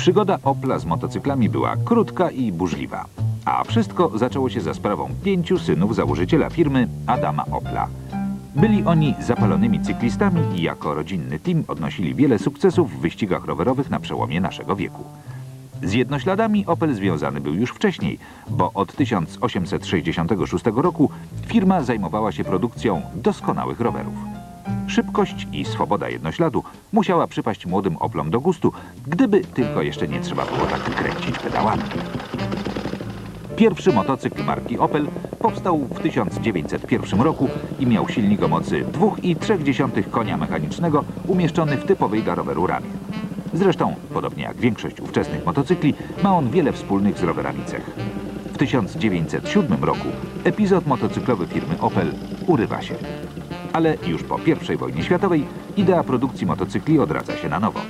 Przygoda Opla z motocyklami była krótka i burzliwa. A wszystko zaczęło się za sprawą pięciu synów założyciela firmy Adama Opla. Byli oni zapalonymi cyklistami i jako rodzinny team odnosili wiele sukcesów w wyścigach rowerowych na przełomie naszego wieku. Z jednośladami Opel związany był już wcześniej, bo od 1866 roku firma zajmowała się produkcją doskonałych rowerów. Szybkość i swoboda jednośladu musiała przypaść młodym Oplom do gustu, gdyby tylko jeszcze nie trzeba było tak kręcić pedałami. Pierwszy motocykl marki Opel powstał w 1901 roku i miał silnik o mocy 2,3 konia mechanicznego umieszczony w typowej dla roweru ramie. Zresztą, podobnie jak większość ówczesnych motocykli, ma on wiele wspólnych z rowerami cech. W 1907 roku epizod motocyklowy firmy Opel urywa się. Ale już po I wojnie światowej idea produkcji motocykli odradza się na nowo.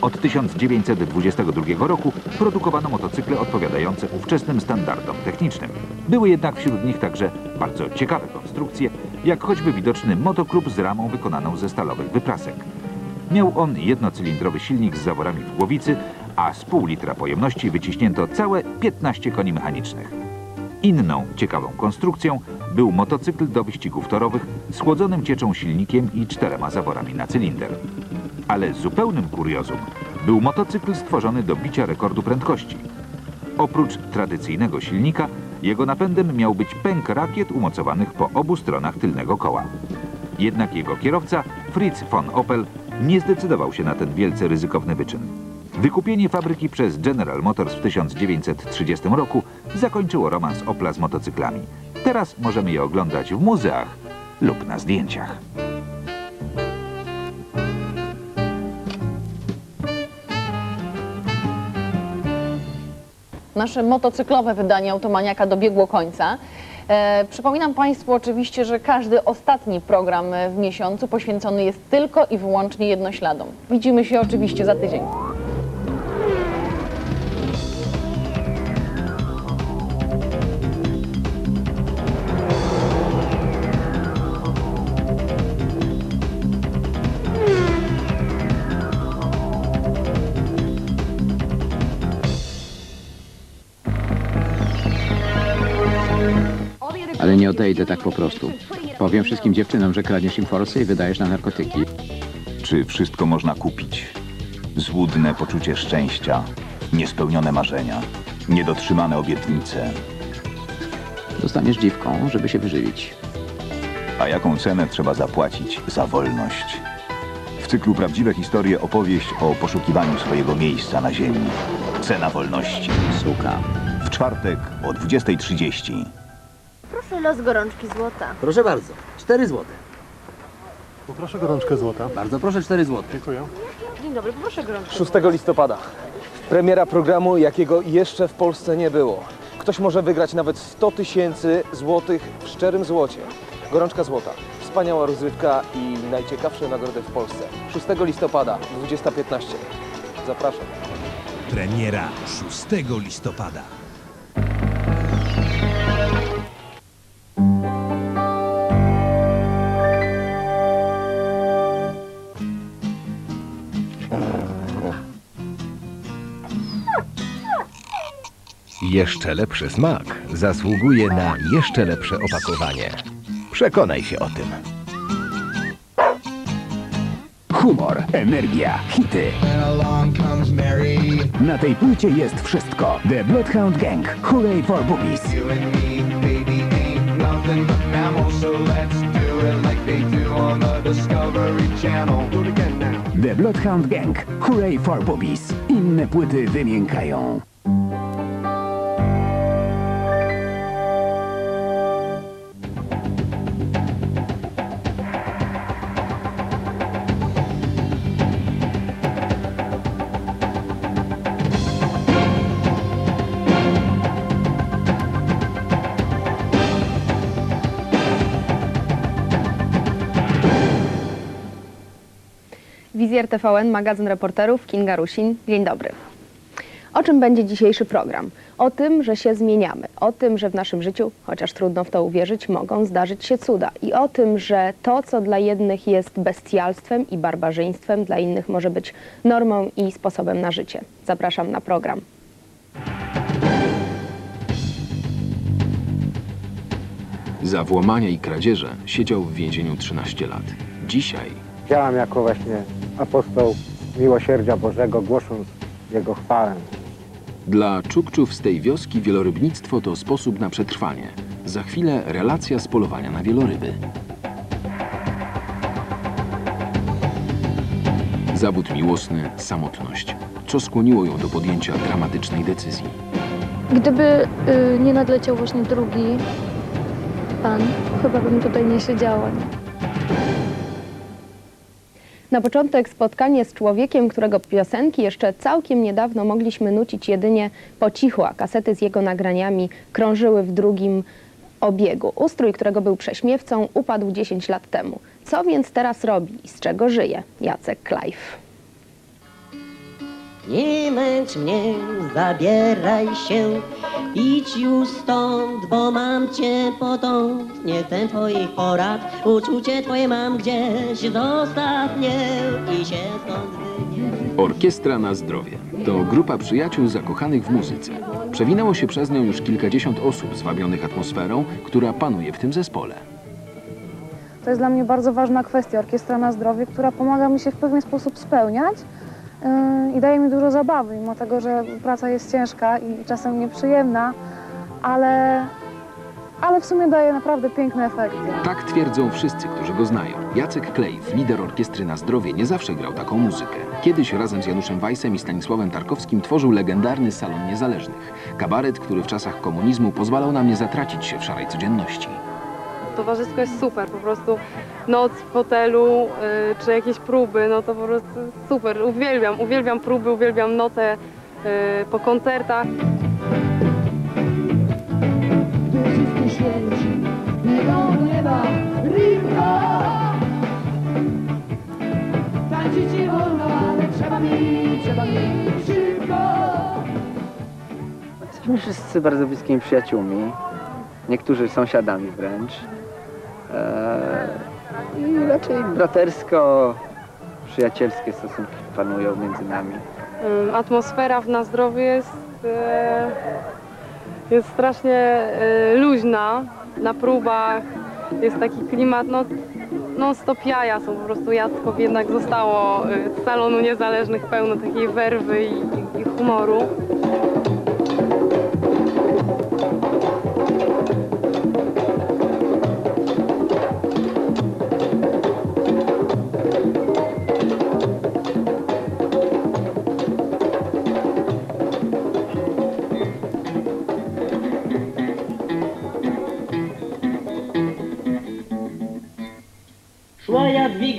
Od 1922 roku produkowano motocykle odpowiadające ówczesnym standardom technicznym. Były jednak wśród nich także bardzo ciekawe konstrukcje, jak choćby widoczny motoklub z ramą wykonaną ze stalowych wyprasek. Miał on jednocylindrowy silnik z zaworami w głowicy, a z pół litra pojemności wyciśnięto całe 15 koni mechanicznych. Inną ciekawą konstrukcją był motocykl do wyścigów torowych z chłodzonym cieczą silnikiem i czterema zaworami na cylinder. Ale zupełnym kuriozum był motocykl stworzony do bicia rekordu prędkości. Oprócz tradycyjnego silnika, jego napędem miał być pęk rakiet umocowanych po obu stronach tylnego koła. Jednak jego kierowca, Fritz von Opel, nie zdecydował się na ten wielce ryzykowny wyczyn. Wykupienie fabryki przez General Motors w 1930 roku zakończyło romans Opla z motocyklami. Teraz możemy je oglądać w muzeach lub na zdjęciach. Nasze motocyklowe wydanie Automaniaka dobiegło końca. E, przypominam Państwu oczywiście, że każdy ostatni program w miesiącu poświęcony jest tylko i wyłącznie jednośladom. Widzimy się oczywiście za tydzień. Odejdę tak po prostu. Powiem wszystkim dziewczynom, że kradniesz im forsy i wydajesz na narkotyki. Czy wszystko można kupić? Złudne poczucie szczęścia, niespełnione marzenia, niedotrzymane obietnice. Zostaniesz dziwką, żeby się wyżywić. A jaką cenę trzeba zapłacić za wolność? W cyklu Prawdziwe Historie opowieść o poszukiwaniu swojego miejsca na ziemi. Cena wolności. Suka. W czwartek o 20.30. Proszę los gorączki złota. Proszę bardzo, 4 złote. Poproszę gorączkę złota. Bardzo proszę, 4 złote. Dziękuję. Dzień dobry, proszę gorączkę. 6 listopada. Premiera programu, jakiego jeszcze w Polsce nie było. Ktoś może wygrać nawet 100 tysięcy złotych w szczerym złocie. Gorączka złota. Wspaniała rozrywka i najciekawsze nagrody w Polsce. 6 listopada, 20.15. Zapraszam. Premiera 6 listopada. Jeszcze lepszy smak zasługuje na jeszcze lepsze opakowanie. Przekonaj się o tym. Humor, energia, hity. Na tej płycie jest wszystko. The Bloodhound Gang. Hooray for boobies. The Bloodhound Gang. Hooray for boobies. Inne płyty wymiękają. Wizjer TVN, magazyn reporterów, Kinga Rusin. Dzień dobry. O czym będzie dzisiejszy program? O tym, że się zmieniamy, o tym, że w naszym życiu, chociaż trudno w to uwierzyć, mogą zdarzyć się cuda i o tym, że to, co dla jednych jest bestialstwem i barbarzyństwem, dla innych może być normą i sposobem na życie. Zapraszam na program. Za włamania i kradzieże siedział w więzieniu 13 lat. Dzisiaj Działam jako właśnie apostoł miłosierdzia Bożego, głosząc Jego chwałę. dla Czukczów z tej wioski wielorybnictwo to sposób na przetrwanie. Za chwilę relacja z polowania na wieloryby. Zawód miłosny, samotność. Co skłoniło ją do podjęcia dramatycznej decyzji? Gdyby y, nie nadleciał właśnie drugi pan, chyba bym tutaj nie siedziała. Na początek spotkanie z człowiekiem, którego piosenki jeszcze całkiem niedawno mogliśmy nucić jedynie po cichu, a kasety z jego nagraniami krążyły w drugim obiegu. Ustrój, którego był prześmiewcą, upadł 10 lat temu. Co więc teraz robi i z czego żyje Jacek Klajf? Nie męcz mnie, zabieraj się, idź już stąd, bo mam cię potąd. Nie ten twoich porad, uczucie twoje mam gdzieś, zostaw mnie i się stąd wynieś. Orkiestra na zdrowie to grupa przyjaciół zakochanych w muzyce. Przewinęło się przez nią już kilkadziesiąt osób zwabionych atmosferą, która panuje w tym zespole. To jest dla mnie bardzo ważna kwestia, orkiestra na zdrowie, która pomaga mi się w pewien sposób spełniać i daje mi dużo zabawy, mimo tego, że praca jest ciężka i czasem nieprzyjemna, ale, ale w sumie daje naprawdę piękne efekty. Tak twierdzą wszyscy, którzy go znają. Jacek Klejf, lider orkiestry na zdrowie, nie zawsze grał taką muzykę. Kiedyś razem z Januszem Weissem i Stanisławem Tarkowskim tworzył legendarny Salon Niezależnych. Kabaret, który w czasach komunizmu pozwalał nam nie zatracić się w szarej codzienności. Towarzysko jest super, po prostu noc w hotelu y, czy jakieś próby, no to po prostu super, uwielbiam, uwielbiam próby, uwielbiam notę y, po koncertach. Jesteśmy wszyscy bardzo bliskimi przyjaciółmi. Niektórzy sąsiadami wręcz. Eee, I raczej bratersko, przyjacielskie stosunki panują między nami. Atmosfera w na zdrowie jest, e, jest strasznie e, luźna. Na próbach jest taki klimat, no non stop jaja są po prostu jacków, jednak zostało e, z salonu niezależnych pełno takiej werwy i, i humoru.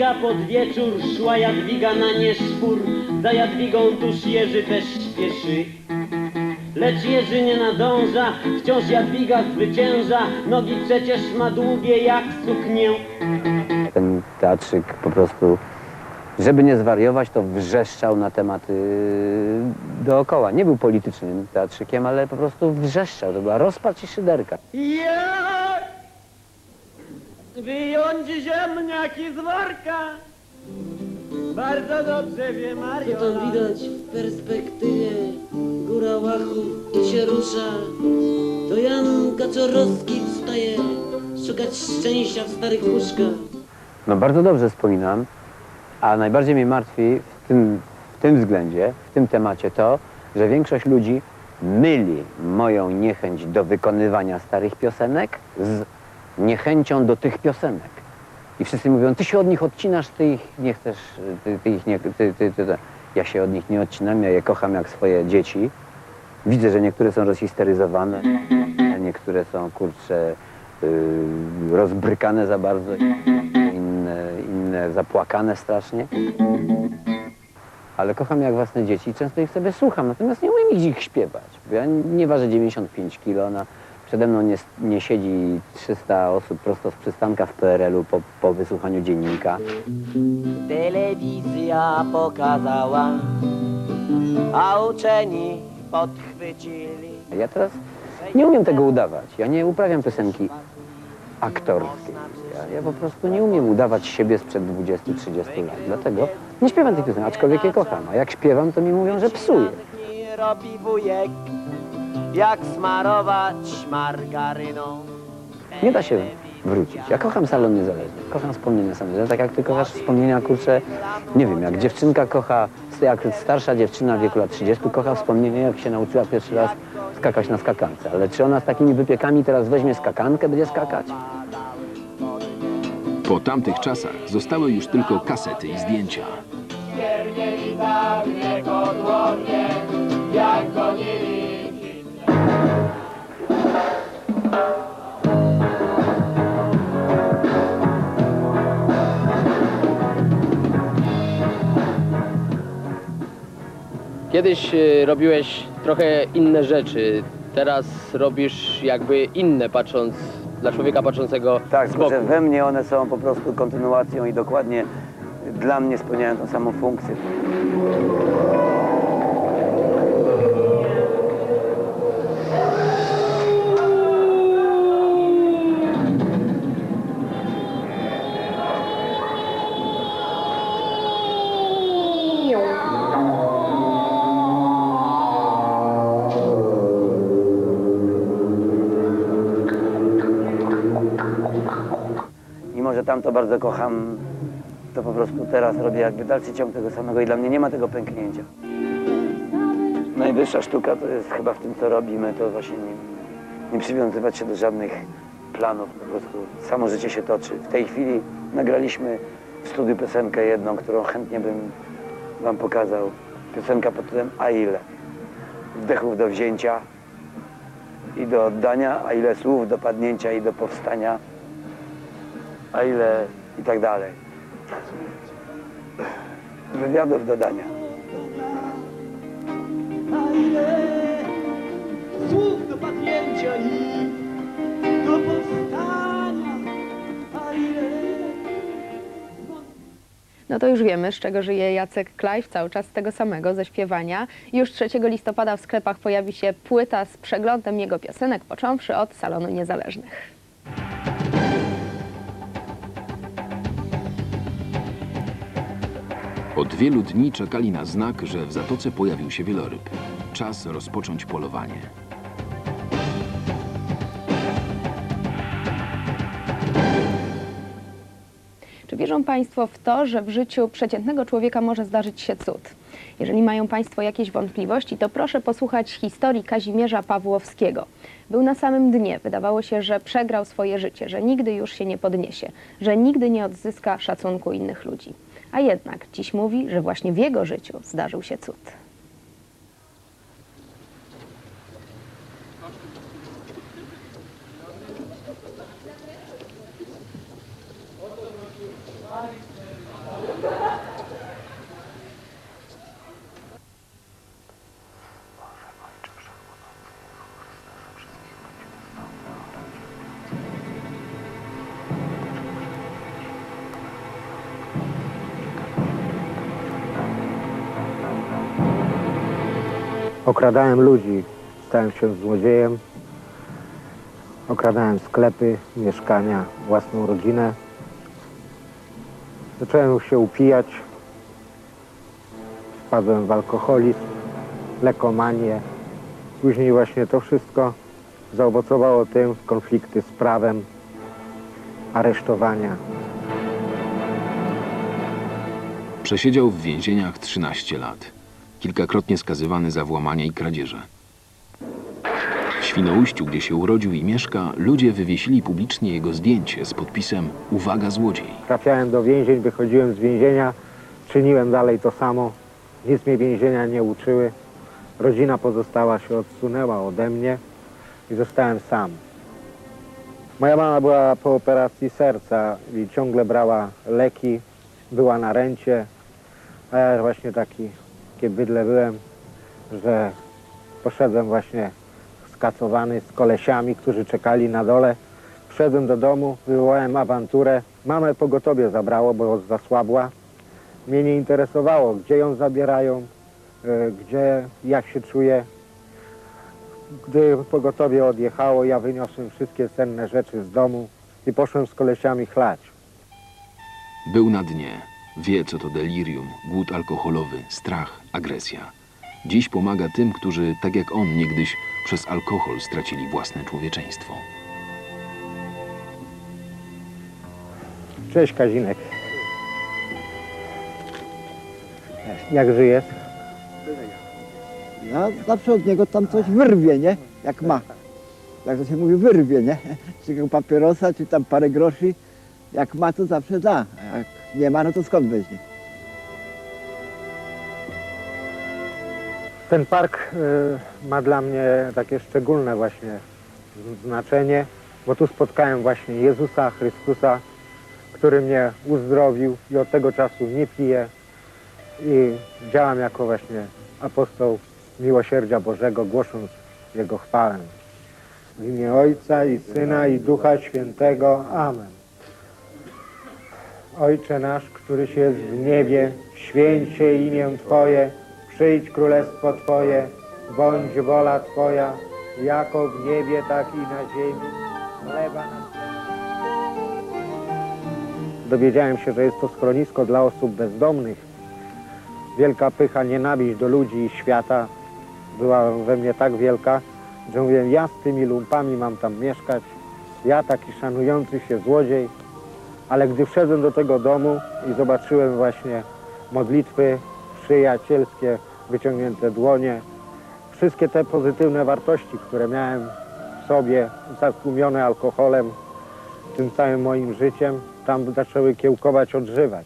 Jadwiga pod wieczór, szła Jadwiga na nieszpór, za Jadwigą tuż Jerzy też śpieszy. Lecz Jerzy nie nadąża, wciąż Jadwiga zwycięża, nogi przecież ma długie jak suknię. Ten teatrzyk po prostu, żeby nie zwariować, to wrzeszczał na tematy dookoła. Nie był politycznym teatrzykiem, ale po prostu wrzeszczał. To była rozpacz i szyderka. Jak wyjąć ziemniaki z worka? Bardzo dobrze wie Mario. To widać w perspektywie góra łachów i się rusza. To Jan Kaczorowski wstaje szukać szczęścia w starych puszkach. No bardzo dobrze wspominam, a najbardziej mnie martwi w tym, w tym względzie, w tym temacie to, że większość ludzi myli moją niechęć do wykonywania starych piosenek z niechęcią do tych piosenek. I wszyscy mówią, ty się od nich odcinasz, ty ich nie chcesz, ty, ty ich nie, ty, ty, ty. Ja się od nich nie odcinam, ja je kocham jak swoje dzieci. Widzę, że niektóre są rozhisteryzowane, a niektóre są, kurczę, yy, rozbrykane za bardzo, inne, inne zapłakane strasznie. Ale kocham jak własne dzieci i często ich sobie słucham, natomiast nie umiem ich śpiewać. Bo ja nie ważę 95 kilo, na, przede mną nie, nie siedzi 300 osób prosto z przystanka w PRL-u po, po wysłuchaniu dziennika. Telewizja pokazała, a uczeni podchwycili. Ja teraz nie umiem tego udawać. Ja nie uprawiam piosenki aktorskiej. Ja, ja po prostu nie umiem udawać siebie sprzed 20-30 lat. Dlatego nie śpiewam tych piosenek, aczkolwiek je kocham. A jak śpiewam, to mi mówią, że psuję. Robi wujek, jak smarować margaryną. Nie da się wrócić. Ja kocham salon niezależny, kocham wspomnienia salonu. Tak jak ty kochasz wspomnienia, kurczę, nie wiem, jak dziewczynka kocha, jak starsza dziewczyna w wieku lat 30 kocha wspomnienia, jak się nauczyła pierwszy raz skakać na skakance. Ale czy ona z takimi wypiekami teraz weźmie skakankę, będzie skakać? Po tamtych czasach zostały już tylko kasety i zdjęcia. Kiedyś y, robiłeś trochę inne rzeczy, teraz robisz jakby inne, patrząc dla człowieka patrzącego Tak, z boku. że we mnie one są po prostu kontynuacją i dokładnie dla mnie spełniają tą samą funkcję. Że tam to bardzo kocham, to po prostu teraz robię jakby dalszy ciąg tego samego i dla mnie nie ma tego pęknięcia. Najwyższa sztuka to jest chyba w tym, co robimy, to właśnie nie, nie przywiązywać się do żadnych planów, po prostu samo życie się toczy. W tej chwili nagraliśmy w studiu piosenkę jedną, którą chętnie bym wam pokazał. Piosenka pod tytułem A ile? Wdechów do wzięcia i do oddania, a ile słów do padnięcia i do powstania a ile i tak dalej. Wywiadów dodania. A ile słów do padnięcia i do powstania, a ile No to już wiemy, z czego żyje Jacek Klajf, cały czas z tego samego, ze śpiewania. Już 3 listopada w sklepach pojawi się płyta z przeglądem jego piosenek, począwszy od Salonu Niezależnych. Od wielu dni czekali na znak, że w zatoce pojawił się wieloryb. Czas rozpocząć polowanie. Czy wierzą Państwo w to, że w życiu przeciętnego człowieka może zdarzyć się cud? Jeżeli mają Państwo jakieś wątpliwości, to proszę posłuchać historii Kazimierza Pawłowskiego. Był na samym dnie, wydawało się, że przegrał swoje życie, że nigdy już się nie podniesie, że nigdy nie odzyska szacunku innych ludzi. A jednak dziś mówi, że właśnie w jego życiu zdarzył się cud. Okradałem ludzi, stałem się złodziejem. Okradałem sklepy, mieszkania, własną rodzinę. Zacząłem się upijać. Wpadłem w alkoholizm, lekomanię. Później właśnie to wszystko zaowocowało tym konflikty z prawem, aresztowania. Przesiedział w więzieniach 13 lat. Kilkakrotnie skazywany za włamania i kradzieże. W Świnoujściu, gdzie się urodził i mieszka, ludzie wywiesili publicznie jego zdjęcie z podpisem Uwaga złodziej. Trafiałem do więzień, wychodziłem z więzienia, czyniłem dalej to samo. Nic mnie więzienia nie uczyły. Rodzina pozostała się odsunęła ode mnie i zostałem sam. Moja mama była po operacji serca i ciągle brała leki, była na rencie, a ja właśnie taki takie bydle byłem, że poszedłem właśnie skacowany z kolesiami, którzy czekali na dole. Wszedłem do domu, wywołałem awanturę. Mamę pogotowie zabrało, bo zasłabła. Mnie nie interesowało, gdzie ją zabierają, e, gdzie, jak się czuję. Gdy pogotowie odjechało, ja wyniosłem wszystkie cenne rzeczy z domu i poszłem z kolesiami chlać. Był na dnie. Wie, co to delirium, głód alkoholowy, strach, agresja. Dziś pomaga tym, którzy, tak jak on niegdyś, przez alkohol stracili własne człowieczeństwo. Cześć Kazinek. Jak żyjesz? Ja zawsze od niego tam coś wyrwie, nie? Jak ma. Jak to się mówi, wyrwie, nie? Czy jakiego papierosa, czy tam parę groszy. Jak ma, to zawsze da. Nie ma, no to skąd weźmie? Ten park y, ma dla mnie takie szczególne właśnie znaczenie, bo tu spotkałem właśnie Jezusa Chrystusa, który mnie uzdrowił i od tego czasu nie piję i działam jako właśnie apostoł miłosierdzia Bożego, głosząc Jego chwałę. W imię Ojca i Syna i Ducha Świętego. Amen. Ojcze nasz, któryś jest w niebie, święć się imię Twoje, przyjdź królestwo Twoje, bądź wola Twoja, jako w niebie, tak i na ziemi. Chleba nas. Dowiedziałem się, że jest to schronisko dla osób bezdomnych. Wielka pycha, nienawiść do ludzi i świata była we mnie tak wielka, że mówiłem, ja z tymi lumpami mam tam mieszkać. Ja taki szanujący się złodziej. Ale gdy wszedłem do tego domu i zobaczyłem właśnie modlitwy przyjacielskie, wyciągnięte dłonie, wszystkie te pozytywne wartości, które miałem w sobie, zatłumione alkoholem, tym całym moim życiem, tam zaczęły kiełkować, odżywać.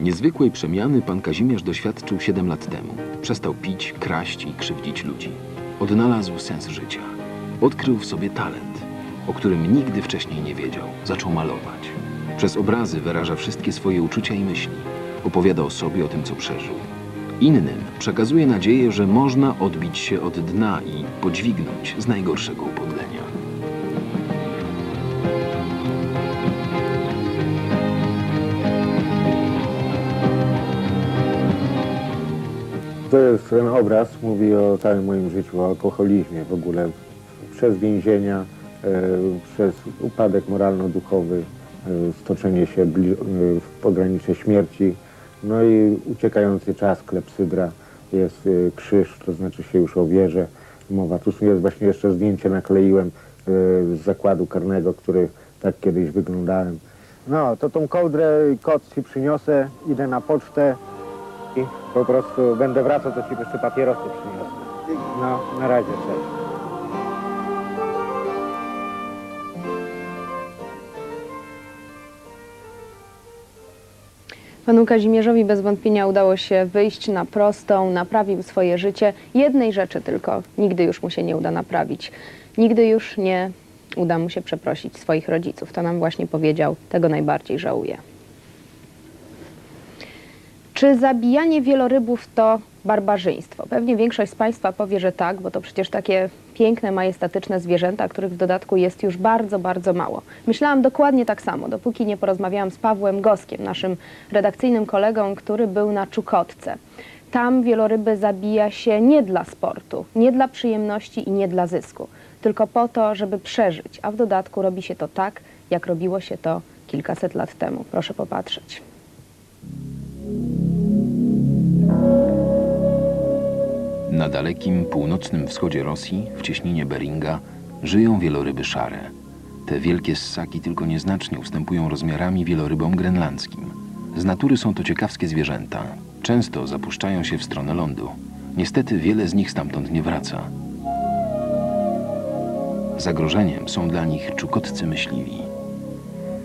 Niezwykłej przemiany pan Kazimierz doświadczył 7 lat temu. Przestał pić, kraść i krzywdzić ludzi. Odnalazł sens życia. Odkrył w sobie talent, o którym nigdy wcześniej nie wiedział. Zaczął malować. Przez obrazy wyraża wszystkie swoje uczucia i myśli. Opowiada o sobie, o tym, co przeżył. Innym przekazuje nadzieję, że można odbić się od dna i podźwignąć z najgorszego upodlenia. To jest ten obraz, mówi o całym moim życiu, o alkoholizmie w ogóle. Przez więzienia, przez upadek moralno-duchowy, e, stoczenie się e, w pogranicze śmierci, no i uciekający czas, klepsydra, jest e, krzyż, to znaczy się już o wierze mowa. Tu jest właśnie jeszcze zdjęcie nakleiłem e, z zakładu karnego, który tak kiedyś wyglądałem. No, to tą kołdrę koc ci przyniosę, idę na pocztę, i po prostu będę wracał, to ci jeszcze papierosy przyniosę. No, na razie, cześć. Panu Kazimierzowi bez wątpienia udało się wyjść na prostą, naprawił swoje życie. Jednej rzeczy tylko nigdy już mu się nie uda naprawić. Nigdy już nie uda mu się przeprosić swoich rodziców. To nam właśnie powiedział, tego najbardziej żałuje. Czy zabijanie wielorybów to barbarzyństwo? Pewnie większość z Państwa powie, że tak, bo to przecież takie piękne, majestatyczne zwierzęta, których w dodatku jest już bardzo, bardzo mało. Myślałam dokładnie tak samo, dopóki nie porozmawiałam z Pawłem Goskiem, naszym redakcyjnym kolegą, który był na Czukotce. Tam wieloryby zabija się nie dla sportu, nie dla przyjemności i nie dla zysku, tylko po to, żeby przeżyć, a w dodatku robi się to tak, jak robiło się to kilkaset lat temu. Proszę popatrzeć. Na dalekim północnym wschodzie Rosji, w cieśninie Beringa, żyją wieloryby szare. Te wielkie ssaki tylko nieznacznie ustępują rozmiarami wielorybom grenlandzkim. Z natury są to ciekawskie zwierzęta. Często zapuszczają się w stronę lądu. Niestety wiele z nich stamtąd nie wraca. Zagrożeniem są dla nich czukotcy myśliwi.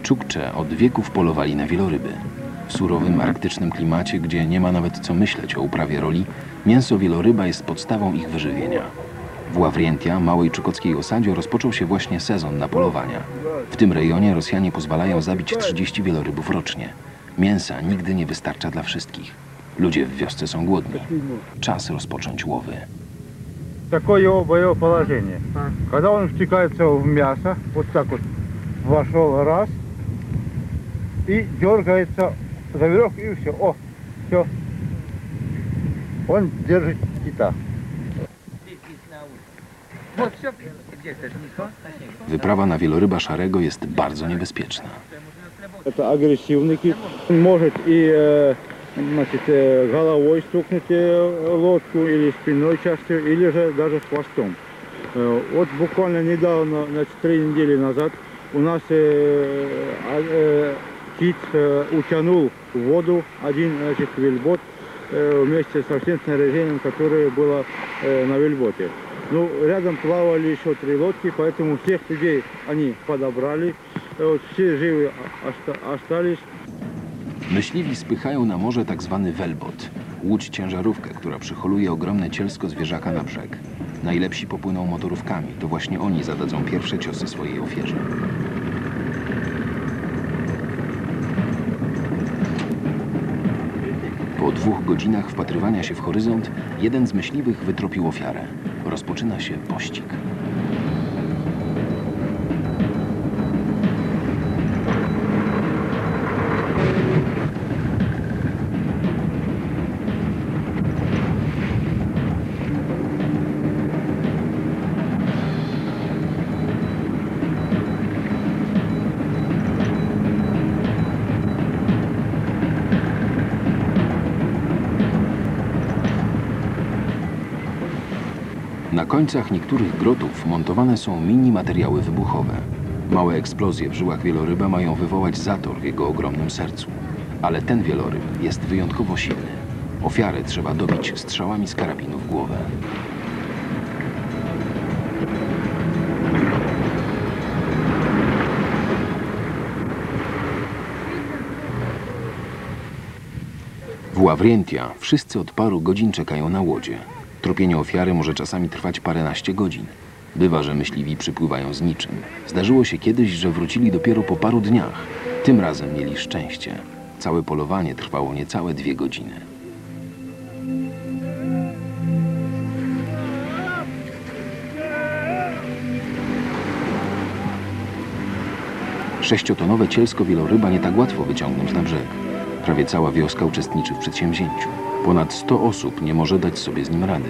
Czukcze od wieków polowali na wieloryby. W surowym arktycznym klimacie, gdzie nie ma nawet co myśleć o uprawie roli, mięso wieloryba jest podstawą ich wyżywienia. W Ławrientia, małej czukockiej osadzie, rozpoczął się właśnie sezon na polowania. W tym rejonie Rosjanie pozwalają zabić 30 wielorybów rocznie. Mięsa nigdy nie wystarcza dla wszystkich. Ludzie w wiosce są głodni. Czas rozpocząć łowy. Такое его боевое положение. Когда он втыкается в мясо, вот так вот вошел раз и дергается за веревку и все. О, все. Он держит кита. Wyprawa na wieloryba szarego jest bardzo niebezpieczna. Это агрессивный кит. Он может и э, значит, э, головой стукнуть э, лодку или спиной частью, или же даже хвостом. Э, Вот буквально недавно, значит, три недели назад, у нас э, а- э, кит э, утянул в воду один значит, вельбот э, вместе со всем снаряжением, которое было э, на вельботе. Ну, рядом плавали еще три лодки, поэтому всех людей они подобрали. Э, Вот все живы оста- остались. Myśliwi spychają na morze tak zwany welbot, łódź ciężarówkę, która przyholuje ogromne cielsko zwierzaka na brzeg. Najlepsi popłyną motorówkami, to właśnie oni zadadzą pierwsze ciosy swojej ofierze. Po dwóch godzinach wpatrywania się w horyzont, jeden z myśliwych wytropił ofiarę. Rozpoczyna się pościg. Na końcach niektórych grotów montowane są mini materiały wybuchowe. Małe eksplozje w żyłach wieloryba mają wywołać zator w jego ogromnym sercu. Ale ten wieloryb jest wyjątkowo silny. Ofiarę trzeba dobić strzałami z karabinu w głowę. W Ławrientia wszyscy od paru godzin czekają na łodzie. Tropienie ofiary może czasami trwać paręnaście godzin. Bywa, że myśliwi przypływają z niczym. Zdarzyło się kiedyś, że wrócili dopiero po paru dniach. Tym razem mieli szczęście. Całe polowanie trwało niecałe dwie godziny. Sześciotonowe cielsko wieloryba nie tak łatwo wyciągnąć na brzeg. Prawie cała wioska uczestniczy w przedsięwzięciu. Ponad 100 osób nie może dać sobie z nim rady.